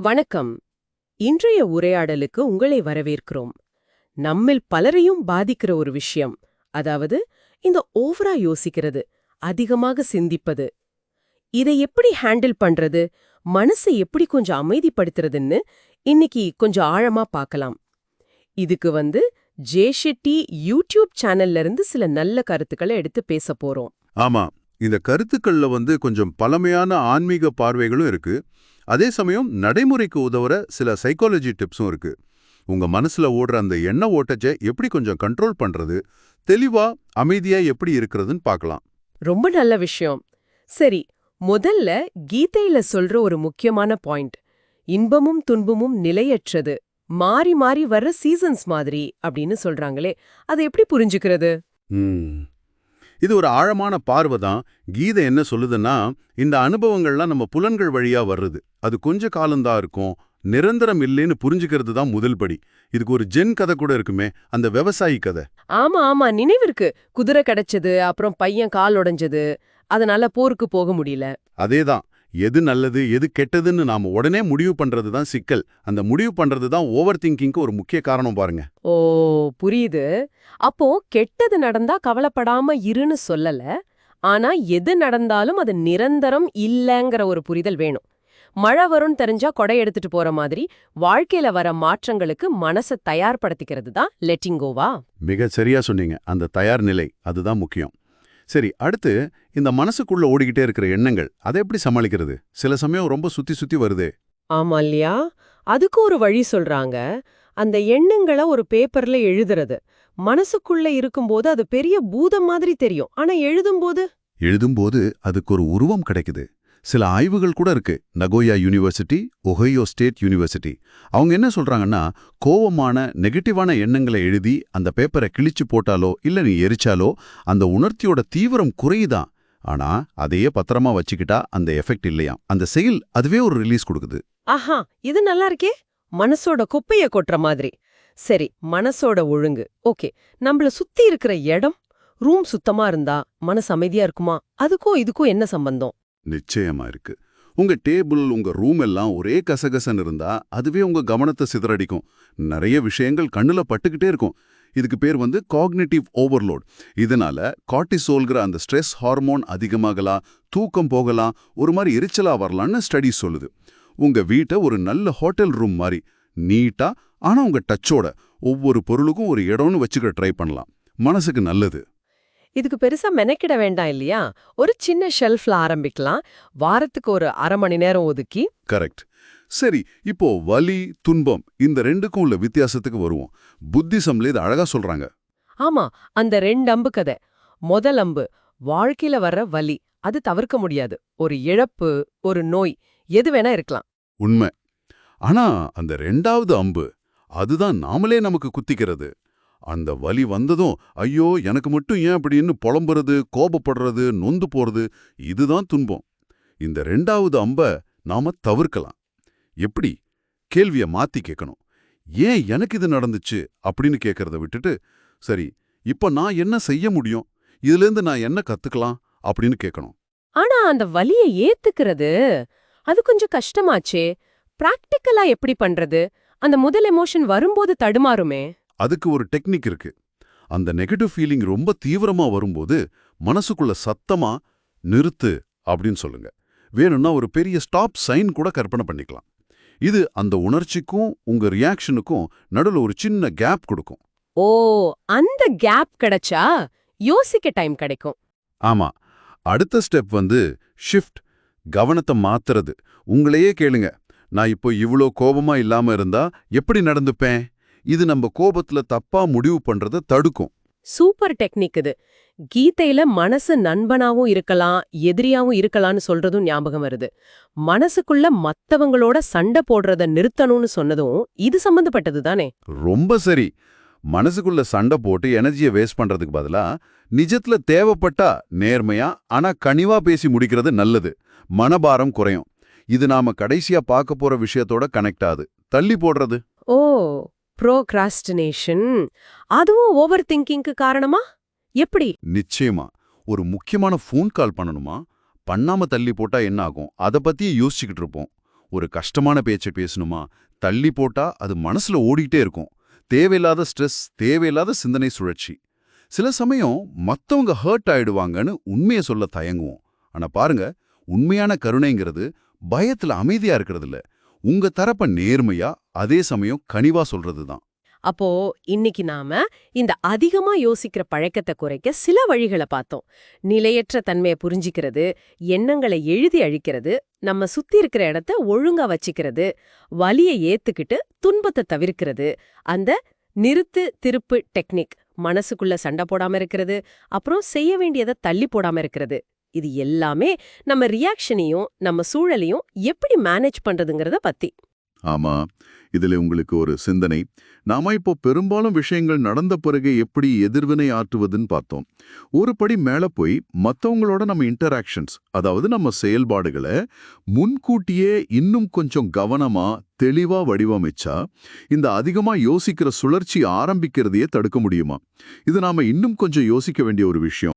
வணக்கம். இன்றைய உரையாடலுக்கு உங்களை வரவேற்கிறோம். நம்மில் பலரையும் பாதிக்கிற ஒரு விஷயம் அதாவது இந்த ஓவரா யோசிக்கிறது அதிகமாக சிந்திப்பது. இதை எப்படி ஹேண்டில் பண்றது மனசை எப்படி கொஞ்சம் அமைதிப்படுத்துறதுன்னு இன்னைக்கு கொஞ்சம் ஆழமா பார்க்கலாம். இதுக்கு வந்து ஜே ஷெட்டி யூடியூப் சேனல்ல இருந்து சில நல்ல கருத்துக்களை எடுத்து பேச போறோம். ஆமா. இந்த கருத்துக்கள்ல வந்து கொஞ்சம் பழமையான ஆன்மீக பார்வைகளும் இருக்கு. அதே சமயம் நடைமுறைக்கு உதவுற சில சைக்காலஜி டிப்ஸும் இருக்கு. உங்க மனசுல ஓடுற அந்த எண்ண ஓட்டச்சை எப்படி கொஞ்சம் கண்ட்ரோல் பண்றது? தெளிவா அமைதியா எப்படி இருக்கிறதுன்னு பார்க்கலாம். ரொம்ப நல்ல விஷயம். சரி முதல்ல கீதையில சொல்ற ஒரு முக்கியமான பாயிண்ட் இன்பமும் துன்பமும் நிலையற்றது. மாறி மாறி வர்ற சீசன்ஸ் மாதிரி அப்படின்னு சொல்றாங்களே அதை எப்படி புரிஞ்சுக்கிறது. இது ஒரு ஆழமான பார்வை தான். கீதை என்ன சொல்லுதுன்னா இந்த அனுபவங்கள்லாம் நம்ம புலன்கள் வழியா வர்றது. அது கொஞ்ச காலம்தான் இருக்கும். நிரந்தரம் இல்லைன்னு புரிஞ்சுக்கிறது தான் முதல் படி. இதுக்கு ஒரு ஜென் கதை கூட இருக்குமே அந்த விவசாயி கதை. ஆமா ஆமா. நினைவிருக்கு குதிரை கிடைச்சது அப்புறம் பையன் கால் உடைஞ்சது. அதனால போருக்கு போக முடியல. அதேதான். எது நல்லது எது கெட்டதுன்னு நாம உடனே முடிவு பண்றது தான் சிக்கல். அந்த முடிவு பண்றது தான் ஓவர் திங்கிங்க்கு ஒரு முக்கிய காரணம் பாருங்க. ஓ புரியுது. அப்போ கெட்டது நடந்தா கவலைப்படாம இருன்னு சொல்லல. ஆனா எது நடந்தாலும் அது நிரந்தரம் இல்லங்கிற ஒரு புரிதல் வேணும். மழை வரும்னு தெரிஞ்சா கொடை எடுத்துட்டு போற மாதிரி வாழ்க்கையில வர மாற்றங்களுக்கு மனசை தயார்படுத்திக்கிறது தான் லெட்டிங் கோவா மிக சரியா சொன்னீங்க. அந்த தயார் நிலை அதுதான் முக்கியம். சரி அடுத்து இந்த மனசுக்குள்ள ஓடிக்கிட்டே இருக்கிற எண்ணங்கள் அதை எப்படி சமாளிக்கிறது? சில சமயம் ரொம்ப சுத்தி சுத்தி வருதே. ஆமா இல்லையா? அதுக்கு ஒரு வழி சொல்றாங்க. அந்த எண்ணங்களை ஒரு பேப்பர்ல எழுதுறது. மனசுக்குள்ள இருக்கும்போது அது பெரிய பூதம் மாதிரி தெரியும். ஆனா எழுதும்போது? எழுதும்போது அதுக்கு ஒரு உருவம் கிடைக்குது. சில ஆய்வுகள் கூட இருக்கு. Nagoya university Ohio state university. அவங்க என்ன சொல்றாங்கன்னா கோவமான நெகட்டிவான எண்ணங்களை எழுதி அந்த பேப்பரை கிழிச்சு போட்டாலோ இல்ல நீ எரிச்சாலோ அந்த உணர்த்தியோட தீவிரம் குறையுதான். ஆனா அதையே பத்திரமா வச்சுக்கிட்டா அந்த எஃபெக்ட் இல்லையாம் அந்த செயல் அதுவே ஒரு ரிலீஸ் கொடுக்குது. ஆஹா இது நல்லா இருக்கே. மனசோட குப்பைய கொட்டுற மாதிரி. சரி மனசோட ஒழுங்கு. ஓகே நம்மள சுத்தி இருக்கிற இடம் ரூம் சுத்தமா இருந்தா மனசு அமைதியா இருக்குமா? அதுக்கும் இதுக்கும் என்ன சம்பந்தம்? நிச்சயமா இருக்கு. உங்க டேபிள் உங்க ரூம் எல்லாம் ஒரே கசகசன்னு இருந்தா அதுவே உங்க கவனத்தை சிதறடிக்கும். நிறைய விஷயங்கள் கண்ணுல பட்டுக்கிட்டே இருக்கும். இதுக்கு பேர் வந்து காக்னிட்டிவ் ஓவர்லோட். இதனால காட்டிசோல்கிற அந்த ஸ்ட்ரெஸ் ஹார்மோன் அதிகமாகலாம் தூக்கம் போகலாம் ஒரு மாதிரி எரிச்சலா வரலாம்னு ஸ்டடிஸ் சொல்லுது. உங்க வீட்டை ஒரு நல்ல ஹோட்டல் ரூம் மாதிரி நீட்டா ஆனா உங்க டச்சோட ஒவ்வொரு பொருளுக்கும் ஒரு இடம்னு வச்சுக்க ட்ரை பண்ணலாம். மனசுக்கு நல்லது. இதுக்கு பெருசா மெனக்கிட வேண்டாம் இல்லையா? ஒரு சின்ன ஷெல்ஃப்ல ஆரம்பிக்கலாம். வாரத்துக்கு ஒரு அரை மணி நேரம் ஒதுக்கி. கரெக்ட். சரி இப்போ வலி துன்பம் இந்த ரெண்டுக்கும் உள்ள வித்தியாசத்துக்கு வருவோம். புத்திசம்ல இது அழகா சொல்றாங்க. ஆமா அந்த ரெண்டு அம்பு கதை. முதல் அம்பு வாழ்க்கையில வர்ற வலி. அது தவிர்க்க முடியாது. ஒரு இழப்பு ஒரு நோய் எது வேணா இருக்கலாம். உண்மை. ஆனா அந்த ரெண்டாவது அம்பு அதுதான் நாமளே நமக்கு குத்திக்கிறது. அந்த வலி வந்ததும் ஐயோ எனக்கு மட்டும் ஏன் அப்படின்னு புலம்புறது கோபப்படுறது நொந்து போறது இதுதான் துன்பம். இந்த ரெண்டாவது அம்ப நாம தவிர்க்கலாம். எப்படி? கேள்விய மாத்தி கேட்கணும் ஏன் எனக்கு இது நடந்துச்சு? அப்படின்னு கேட்கறத விட்டுட்டு சரி இப்ப நான் என்ன செய்ய முடியும்? இதுலேருந்து நான் என்ன கத்துக்கலாம்? அப்படின்னு கேட்கணும் ஆனா அந்த வலிய ஏத்துக்கிறது அது கொஞ்சம் கஷ்டமாச்சே. பிராக்டிக்கலா எப்படி பண்றது? அந்த முதல் எமோஷன் வரும்போது தடுமாறுமே. அதுக்கு ஒரு டெக்னிக் இருக்கு. அந்த நெகட்டிவ் ஃபீலிங் ரொம்ப தீவிரமா வரும்போது மனசுக்குள்ள சத்தமா நிறுத்து அப்படின்னு சொல்லுங்க. வேணும்னா ஒரு பெரிய ஸ்டாப் சைன் கூட கற்பனை பண்ணிக்கலாம். இது அந்த உணர்ச்சிக்கும் உங்க ரியாக்ஷனுக்கும் நடுவுல ஒரு சின்ன கேப் கொடுக்கும். ஓ அந்த கேப் கிடைச்சா யோசிக்க டைம் கிடைக்கும். ஆமா. அடுத்த ஸ்டெப் வந்து ஷிஃப்ட் கவனத்தை மாத்துறது. உங்களையே கேளுங்க. நான் இப்போ இவ்ளோ கோபமா இல்லாம இருந்தா எப்படி நடந்துப்பேன்? இது நம்ம கோபத்துல தப்பா முடிவு பண்றத தடுக்கும். சூப்பர் டெக்னிக் இது. கீதையில மனசு நண்பனாவும் இருக்கலாம் எதிரியாவும் இருக்கலாம்னு சொல்றதும் ஞாபகம் வருது. மனசுக்குள்ள மத்தவங்களோட சண்டை போடுறத நிறுத்தணும்னு சொன்னதும் இது சம்பந்தப்பட்டது தானே? ரொம்ப சரி. மனசுக்குள்ள சண்டை போட்டு எனர்ஜியை வேஸ்ட் பண்றதுக்கு பதிலா நிஜத்துல தேவைப்பட்டா நேர்மையா ஆனா கனிவா பேசி முடிக்கிறது நல்லது. மனபாரம் குறையும். இது நாம கடைசியா பார்க்க போற விஷயத்தோட கனெக்ட் ஆகுது. தள்ளி போடுறது. ஓ ப்ரோக்ராஸ்டினேஷன் அதுவும் ஓவர் திங்கிங்க்கு காரணமா? எப்படி? நிச்சயமா. ஒரு முக்கியமான ஃபோன் கால் பண்ணணுமா? பண்ணாம தள்ளி போட்டா என்ன ஆகும்? அத பத்தியே யோசிச்சுக்கிட்டு இருப்போம். ஒரு கஷ்டமான பேச்சை பேசணுமா? தள்ளி போட்டா அது மனசுல ஓடிட்டே இருக்கும். தேவையில்லாத ஸ்ட்ரெஸ் தேவையில்லாத சிந்தனை சுழற்சி. சில சமயம் மத்தவங்க ஹர்ட் ஆயிடுவாங்கன்னு உண்மையை சொல்ல தயங்குவோம். ஆனா பாருங்க உண்மையான கருணைங்கிறது பயத்துல அமைதியா இருக்கிறது இல்ல உங்க தரப்ப நேர்மையா அதே சமயம் கனிவா சொல்றது தான் அப்போ இன்னைக்கு நாம இந்த அதிகமா யோசிக்கிற பழக்கத்தை குறைக்க சில வழிகளை பார்த்தோம். நிலையற்ற தன்மையை புரிஞ்சிக்கிறது எண்ணங்களை எழுதி அழிக்கிறது நம்ம சுத்தி இருக்கிற இடத்த ஒழுங்கா வச்சுக்கிறது வலியை ஏத்துக்கிட்டு துன்பத்தை தவிர்க்கிறது அந்த நிறுத்து திருப்பு டெக்னிக் மனசுக்குள்ள சண்டை போடாம இருக்கிறது அப்புறம் செய்ய வேண்டியதை தள்ளி போடாம இருக்கிறது. இது எல்லாமே நம்ம ரியாக்ஷனையும் நம்ம சூழலையும் எப்படி மேனேஜ் பண்றதுங்கிறத பத்தி. ஆமா இதுல உங்களுக்கு ஒரு சிந்தனை. நாம இப்போ பெரும்பாலும் விஷயங்கள் நடந்த பிறகு எப்படி எதிர்வினை ஆற்றுவதுன்னு பார்த்தோம். ஒரு படி மேல போய் மத்தவங்களோட நம்ம இன்டராக்ஷன்ஸ் அதாவது நம்ம செயல்பாடுகளை முன்கூட்டியே இன்னும் கொஞ்சம் கவனமா தெளிவா வடிவமைச்சா இந்த அதிகமா யோசிக்கிற சுழற்சி ஆரம்பிக்கிறதையே தடுக்க முடியுமா? இது நாம இன்னும் கொஞ்சம் யோசிக்க வேண்டிய ஒரு விஷயம்.